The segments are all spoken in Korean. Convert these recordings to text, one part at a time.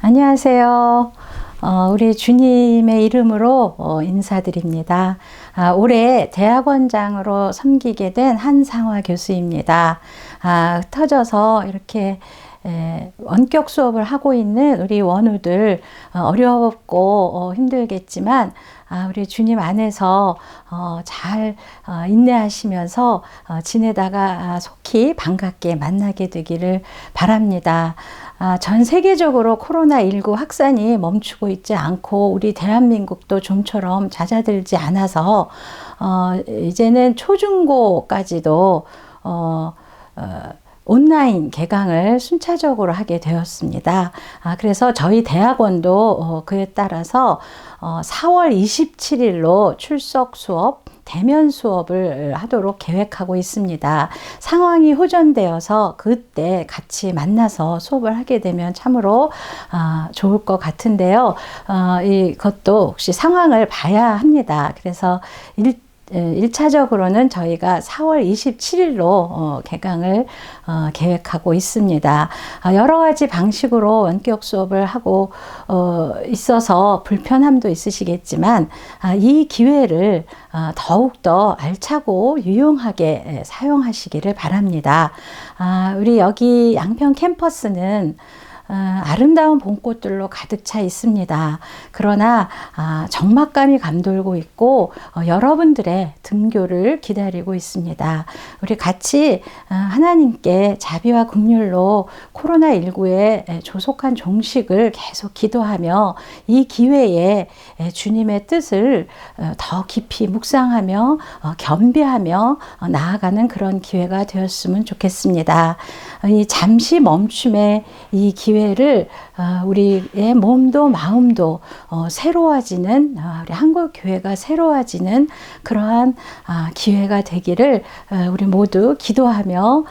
안녕하세요. 어, 우리 주님의 이름으로 어, 인사드립니다. 아, 올해 대학원장으로 섬기게 된 한상화 교수입니다. 아, 터져서 이렇게 에, 원격 수업을 하고 있는 우리 원우들 어, 어렵고 어, 힘들겠지만 아, 우리 주님 안에서 어, 잘 어, 인내하시면서 어, 지내다가 아, 속히 반갑게 만나게 되기를 바랍니다. 아, 전 세계적으로 코로나19 확산이 멈추고 있지 않고 우리 대한민국도 좀처럼 잦아들지 않아서 어, 이제는 초중고까지도 어, 어, 온라인 개강을 순차적으로 하게 되었습니다. 아, 그래서 저희 대학원도 어, 그에 따라서 어, 4월 27일로 출석 수업 대면 수업을 하도록 계획하고 있습니다. 상황이 호전되어서 그때 같이 만나서 수업을 하게 되면 참으로 어, 좋을 것 같은데요. 어, 이것도 혹시 상황을 봐야 합니다. 그래서 일 1차적으로는 저희가 4월 27일로 어, 개강을 어, 계획하고 있습니다. 아, 여러 가지 방식으로 원격 수업을 하고 어, 있어서 불편함도 있으시겠지만 아, 이 기회를 어, 더욱더 알차고 유용하게 예, 사용하시기를 바랍니다. 아, 우리 여기 양평 캠퍼스는 어, 아름다운 봄꽃들로 가득 차 있습니다. 그러나 아, 적막감이 감돌고 있고 어, 여러분들의 등교를 기다리고 있습니다. 우리 같이 어, 하나님께 자비와 긍휼로 코로나19에 조속한 종식을 계속 기도하며 이 기회에 주님의 뜻을 더 깊이 묵상하며 겸비하며 나아가는 그런 기회가 되었으면 좋겠습니다. 이 잠시 멈춤의 이 기회를 어, 우리의 몸도 마음도 어, 새로워지는 어, 우리 한국 교회가 새로워지는 그러한 아, 기회가 되기를 우리 모두 기도하며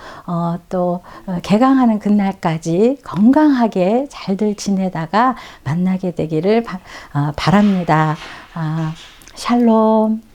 또 개강하는 그날까지 건강하게 잘들 지내다가 만나게 되기를 바랍니다. 아, 샬롬.